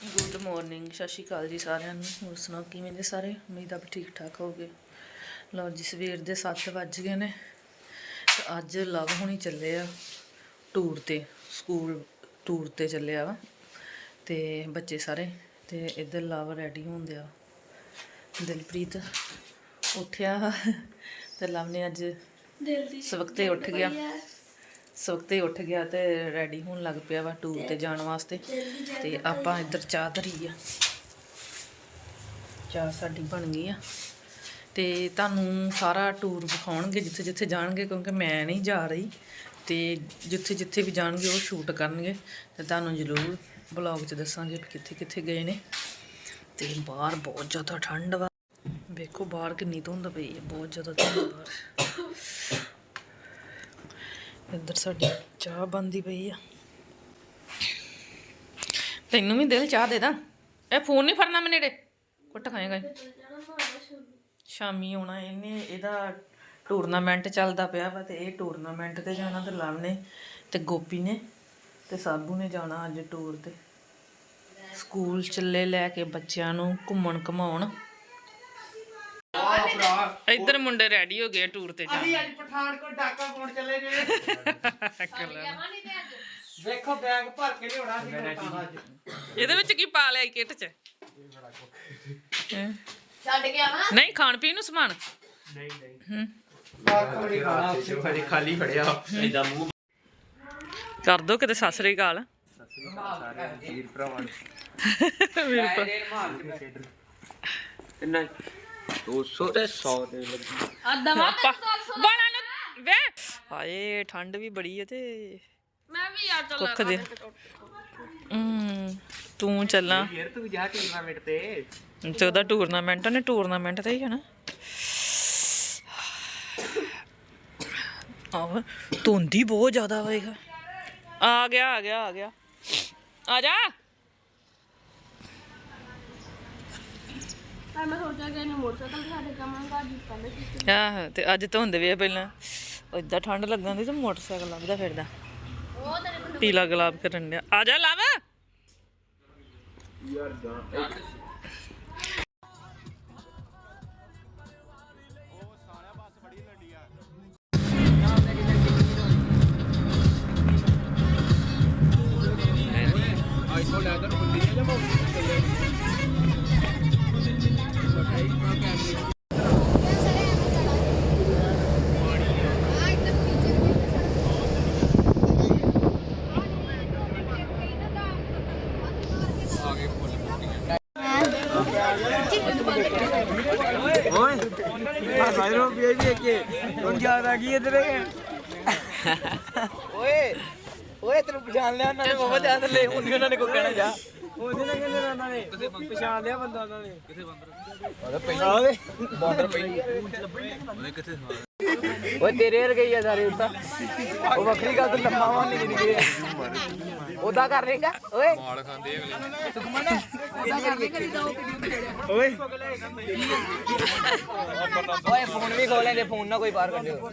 Good morning ਸਤਿ ਸ਼੍ਰੀ ਅਕਾਲ ਜੀ ਸਾਰਿਆਂ ਨੂੰ। ਹੋਰ ਸੁਣਾਓ ਕਿਵੇਂ ਨੇ ਸਾਰੇ? ਉਮੀਦ ਆ ਵੀ ਠੀਕ ਠਾਕ ਹੋਗੇ ਲਓ ਜੀ ਸਵੇਰ ਦੇ 7 ਵੱਜ ਗਏ ਨੇ ਤੇ ਅੱਜ ਲਵ ਹੁਣੀ ਚੱਲੇ ਆ ਟੂਰ ਤੇ ਸਕੂਲ ਟੂਰ ਤੇ ਚੱਲਿਆ ਵਾ ਤੇ ਬੱਚੇ ਸਾਰੇ ਤੇ ਇੱਧਰ ਲਵ ਰੈਡੀ ਹੁੰਦੇ ਆ ਦਿਲਪ੍ਰੀਤ ਉੱਠਿਆ ਤੇ ਲਵ ਨੇ ਅੱਜ ਦਿਲ ਦੀ ਸਵਖਤੇ ਉੱਠ ਗਿਆ। ਸਵਖਤੇ ਉੱਠ ਗਿਆ ਤੇ ਰੈਡੀ ਹੋਣ ਲੱਗ ਪਿਆ ਵਾ ਟੂਰ ਤੇ ਜਾਣ ਵਾਸਤੇ। ਤੇ ਆਪਾਂ ਇੱਧਰ ਚਾਹ ਧਰੀ ਆ। ਚਾਹ ਸਾਡੀ ਬਣ ਗਈ ਆ। ਤੇ ਤੁਹਾਨੂੰ ਸਾਰਾ ਟੂਰ ਵਿਖਾਉਣਗੇ, ਜਿੱਥੇ ਜਿੱਥੇ ਜਾਣਗੇ, ਕਿਉਂਕਿ ਮੈਂ ਨਹੀਂ ਜਾ ਰਹੀ। ਤੇ ਜਿੱਥੇ ਜਿੱਥੇ ਵੀ ਜਾਣਗੇ, ਉਹ ਸ਼ੂਟ ਕਰਨਗੇ। ਤੇ ਤੁਹਾਨੂੰ ਜ਼ਰੂਰ ਬਲੌਗ 'ਚ ਦੱਸਾਂਗੇ ਵੀ ਕਿੱਥੇ ਕਿੱਥੇ ਗਏ ਨੇ। ਤੇ ਬਾਹਰ ਬਹੁਤ ਜ਼ਿਆਦਾ ਠੰਡ ਵਾ। ਵੇਖੋ ਬਾਹਰ ਕਿੰਨੀ ਧੁੰਦ ਪਈ ਹੈ ਬਹੁਤ ਜ਼ਿਆਦਾ ਧੁੰਦ ਬਾਹਰ। ਇੱਧਰ ਸਾਡੀ ਚਾਹ ਬੰਦੀ ਪਈ ਆ। ਤੈਨੂੰ ਵੀ ਦਿਲ ਚਾਹ ਦੇ ਦਾਂ। ਇਹ ਫੋਨ ਨਹੀਂ ਫੜਨਾ ਮੈਂ ਨੇੜੇ। ਕੁੱਟ ਖਾਏਗਾ ਸ਼ਾਮੀ ਆਉਣਾ ਇਹਨੇ, ਇਹਦਾ ਟੂਰਨਾਮੈਂਟ ਚੱਲਦਾ ਪਿਆ ਵਾ ਤੇ ਇਹ ਟੂਰਨਾਮੈਂਟ ਤੇ ਜਾਣਾ ਤੇ ਲਵ ਨੇ ਤੇ ਗੋਪੀ ਨੇ ਤੇ ਸਾਬੂ ਨੇ ਜਾਣਾ ਅੱਜ ਟੂਰ ਤੇ। ਸਕੂਲ ਚੱਲੇ ਲੈ ਕੇ ਬੱਚਿਆਂ ਨੂੰ ਘੁੰਮਣ ਘਮਾਉਣ ਇੱਧਰ ਮੁੰਡੇ ਰੈਡੀ ਹੋ ਗਏ ਟੂਰ ਤੇ ਜਾਣ। ਅਸੀਂ ਅੱਜ ਪਠਾਨਕੋਟ ਡਾਕਾ ਪਾਉਣ ਚੱਲੇ ਜੇ। ਵੇਖੋ ਬੈਗ ਭਰ ਕੇ ਲਿਆਉਣਾ ਸੀ ਲੋਕਾਂ ਦਾ ਅੱਜ। ਇਹਦੇ ਵਿੱਚ ਕੀ ਪਾ ਲਿਆ ਕਿੱਟ 'ਚ? ਹੈਂ? ਛੱਡ ਕੇ ਆਵਾਂ? ਨਹੀਂ ਖਾਣ ਪੀਣ ਨੂੰ ਸਮਾਨ। ਨਹੀਂ ਖਾਣਾ। ਹਜੇ ਖਾਲੀ ਫੜਿਆ ਮੂੰਹ ਕਰ ਦੋ ਕਿਤੇ ਸਸਰੀ ਗਾਲ ਵੀਰ ਭਰਾਵਾਂ ਵੀਰ ਭਰਾ। ਕਿੰਨਾ 200 ਤੇ 100 ਦੇ ਲੱਗੀ। ਆਪਾਂ ਬਾਲਾਂ ਨੂੰ ਵੇ ਹਾਏ ਠੰਡ ਵੀ ਬੜੀ ਹੈ ਤੇ। ਮੈਂ ਵੀ ਯਾਰ ਚੱਲ ਕੁੱਖ ਦੇ। ਹੂੰ ਤੂੰ ਚੱਲਾਂ। ਯਾਰ ਤੂੰ ਜਾ ਟੂਰਨਾਮੈਂਟ ਤੇ। ਤੇ ਉਹਦਾ ਟੂਰਨਾਮੈਂਟ ਨੇ ਟੂਰਨਾਮੈਂਟ ਤੇ ਹੀ ਹੈ ਨਾ। ਆਹ ਧੁੰਦੀ ਬਹੁਤ ਜ਼ਿਆਦਾ ਹੋਏਗਾ ਆ ਗਿਆ ਆ ਗਿਆ ਆ ਗਿਆ। ਆ ਜਾ। ਤਾਂ ਮੈਂ ਸੋਚਿਆ ਕਿ ਇਹਨੂੰ ਮੋਟਰਸਾਈਕਲ ਦਿਖਾ ਦੇ ਕਮਾਂਗਾ ਜੀ ਪਹਿਲੇ ਸੀ ਆਹ ਤੇ ਅੱਜ ਧੁੰਦ ਵੀ ਆ ਪਹਿਲਾਂ। ਏਦਾਂ ਠੰਡ ਲੱਗਣ ਦੀ ਤੇ ਮੋਟਰਸਾਈਕਲ ਲੱਭਦਾ ਫਿਰਦਾ। ਉਹ ਤੇਰੇ ਕੋਲ ਪੀਲਾ ਗੁਲਾਬ ਕਰਨ ਡਿਆ। ਆ ਜਾ ਲਵ। ਓਏ ਆ ਸਾਇਰੋ ਵੀ ਵੀ ਕੇ ਹੁਣ ਯਾਦ ਆ ਗਈ ਇਧਰ ਓਏ ਓਏ ਤੈਨੂੰ ਪਛਾਣ ਲਿਆ ਉਹਨਾਂ ਨੇ ਬਾਬਾ ਜਾ ਥੱਲੇ ਹੁਣ ਉਹਨਾਂ ਨੇ ਕੋ ਕਹਿਣਾ ਜਾ। ਉਹਦੇ ਨਾਲ ਕਹਿੰਦੇ ਉਹਨਾਂ ਨੇ ਪਛਾਣ ਲਿਆ ਬੰਦਾ ਉਹਨਾਂ ਨੇ। ਕਿੱਥੇ ਬੰਦਰ ਉਹਦਾ ਪਹਿਲਾਂ ਬਾਰਡਰ ਪਈ। ਉਹਦੇ ਕਿੱਥੇ ਓਏ ਤੇਰੇ ਵਰਗੇ ਹੀ ਆ ਸਾਰੇ ਉੱਤਾ ਉਹ ਵੱਖਰੀ ਗੱਲ ਤੇ ਲੰਮਾ ਵਾ ਨਹੀਂ ਨਹੀਂ ਉਹਦਾ ਕਰ ਰੇਗਾ ਓਏ। ਮਾਲ ਖਾਂਦੇ ਅਗਲੇ। ਸੁਖਮਨ ਉਹਦਾ ਕਰਕੇ ਓਏ। ਓਏ ਫੋਨ ਵੀ ਖੋਲੇ ਦੇ ਫੋਨ ਨਾ ਕੋਈ ਬਾਹਰ ਕੱਢਿਓ।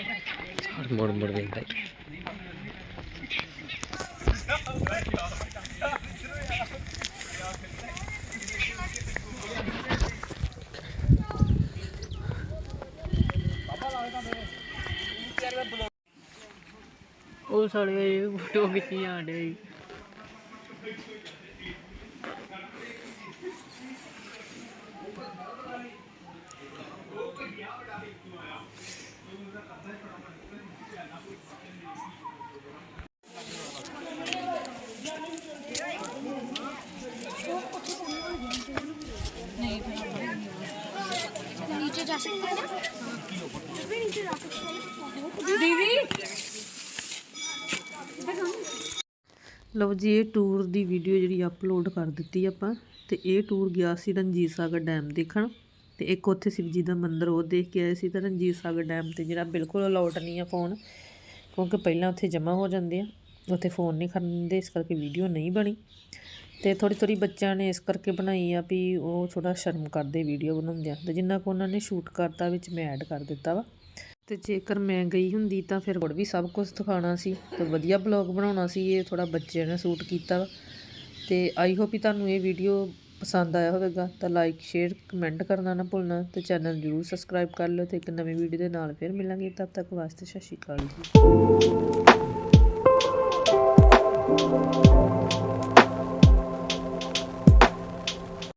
ਚੁੰਦੇ ਮੁੜ ਮੁੜ ਵੇਖਦਾ ਉਹ ਸਾਲੇ ਫੋਟੋ ਖਿੱਚੀ ਜਾਂਦੇ ਲਓ ਜੀ, ਇਹ ਟੂਰ ਦੀ ਵੀਡੀਓ ਜਿਹੜੀ ਅਪਲੋਡ ਕਰ ਦਿੱਤੀ ਆਪਾਂ, ਤੇ ਇਹ ਟੂਰ ਗਿਆ ਸੀ ਰਣਜੀਤ ਸਾਗਰ ਡੈਮ ਦੇਖਣ। ਤੇ ਇੱਕ ਉੱਥੇ ਸ਼ਿਵ ਜੀ ਦਾ ਮੰਦਿਰ ਉਹ ਦੇਖ ਕੇ ਆਏ ਸੀ ਤਾਂ ਰਣਜੀਤ ਸਾਗਰ ਡੈਮ ਤੇ ਜਿਹੜਾ ਬਿਲਕੁਲ ਅਲਾਉਡ ਨਹੀਂ ਆ ਫੋਨ ਕਿਉਂਕਿ ਪਹਿਲਾਂ ਉੱਥੇ ਜਮ੍ਹਾਂ ਹੋ ਜਾਂਦੇ ਆ, ਉੱਥੇ ਫੋਨ ਨਹੀਂ ਕਰਨ ਦਿੰਦੇ ਇਸ ਕਰਕੇ ਵੀਡੀਓ ਨਹੀਂ ਬਣੀ। ਤੇ ਥੋੜੀ ਥੋੜੀ ਬੱਚਿਆਂ ਨੇ ਇਸ ਕਰਕੇ ਬਣਾਈ ਆ ਵੀ ਉਹ ਥੋੜਾ ਸ਼ਰਮ ਕਰਦੇ ਵੀਡੀਓ ਬਣਾਉਂਦਿਆਂ। ਤੇ ਜਿੰਨਾ ਕੁ ਉਹਨਾਂ ਨੇ ਸ਼ੂਟ ਕਰਤਾ, ਵਿੱਚ ਮੈਂ ਐਡ ਕਰ ਦਿੱਤਾ ਵਾ। ਤੇ ਜੇਕਰ ਮੈਂ ਗਈ ਹੁੰਦੀ ਤਾਂ ਫਿਰ ਹੋਰ ਵੀ ਸਭ ਕੁਝ ਦਿਖਾਉਣਾ ਸੀ। ਤੇ ਵਧੀਆ ਬਲੌਗ ਬਣਾਉਣਾ ਸੀ ਇਹ ਥੋੜਾ ਬੱਚਿਆਂ ਨੇ ਸ਼ੂਟ ਕੀਤਾ ਵਾ। ਤੇ ਆਈ ਹੋਪ ਹੀ ਤੁਹਾਨੂੰ ਇਹ ਵੀਡੀਓ ਪਸੰਦ ਆਇਆ ਹੋਵੇਗਾ। ਤਾਂ ਲਾਈਕ ਸ਼ੇਅਰ ਕਮੈਂਟ ਕਰਨਾ ਨਾ ਭੁੱਲਣਾ। ਤੇ ਚੈਨਲ ਜਰੂਰ ਸਬਸਕ੍ਰਾਈਬ ਕਰ ਲਿਓ ਤੇ ਇੱਕ ਨਵੀਂ ਵੀਡੀਓ ਦੇ ਨਾਲ ਫਿਰ ਮਿਲਾਂਗੇ। ਤਦ ਤੱਕ ਵਾਸਤੇ ਸਤਿ ਸ਼੍ਰੀ ਅਕਾਲ ਜੀ।